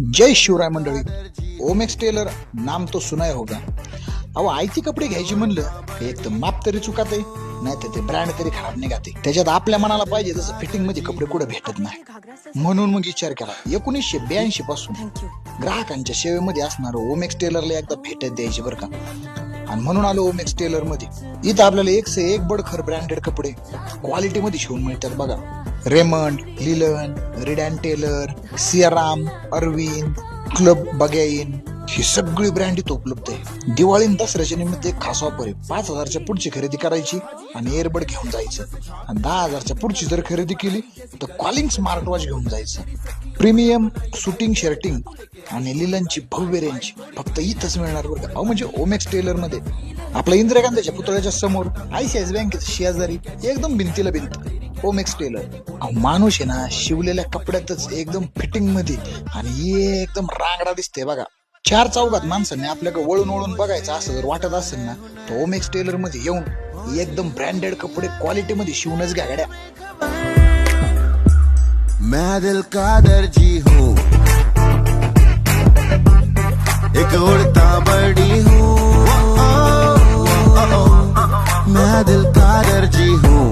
जय शिवराय मंडळी. ओमेक्स टेलर नाम तो सुनाय होगा. अहो आयची कपडे घ्यायची म्हणलं एक तर माप तरी चुकाते नाही तर ते ब्रँड तरी खराब निघाते. त्याच्यात आपल्या मनाला पाहिजे तसं फिटिंगमध्ये कपडे कुठे भेटत नाही. म्हणून मग विचार केला एकोणीसशे ब्याऐंशी पासून ग्राहकांच्या सेवेमध्ये असणारं ओमेक्स टेलरला एकदा भेटत द्यायची बरं का? आणि म्हणून आलो ओमेक्स टेलरमध्ये. इथं आपल्याला एक से एक बडखर ब्रँडेड कपडे क्वालिटी मध्ये शिवून मिळतात बघा. Raymond linen Reid and Taylor Siyaram Arvind club बगॅइन ही सगळी ब्रँड इथं उपलब्ध आहे. दिवाळी दसऱ्याच्या निमित्त एक खास ऑफर आहे. पाच हजारच्या पुढची खरेदी करायची आणि एअरबड घेऊन जायचं. आणि दहा हजारच्या पुढची जर खरेदी केली तर कॉलिंग स्मार्ट वॉच घेऊन जायचं. प्रीमियम शूटिंग शर्टिंग आणि लिलनची भव्य रेंज फक्त इथंच मिळणार बरं का. अहो म्हणजे ओमेक्स टेलरमध्ये. आपल्या इंदिरा गांधीच्या पुतळ्याच्या समोर आयसीआयसी बँकेच्या शेजारी एकदम भिंतीला भिंत. ओमेक्स टेलर माणूस आहे ना शिवलेल्या कपड्यातच एकदम फिटिंगमध्ये आणि एकदम रांगडा दिसते बघा. चार चौघात माणसांनी आपल्याकडे वळून वळून बघायचं असं जर वाटत असेल ना तर ओमेक्स टेलरमध्ये येऊन एकदम ब्रँडेड कपडे क्वालिटी मध्ये शिवूनच घ्या गाड्या. मैं दिल का दर्जी हूँ। एक उड़ता बड़ी हूँ. मैं दिल का दर्जी हूँ.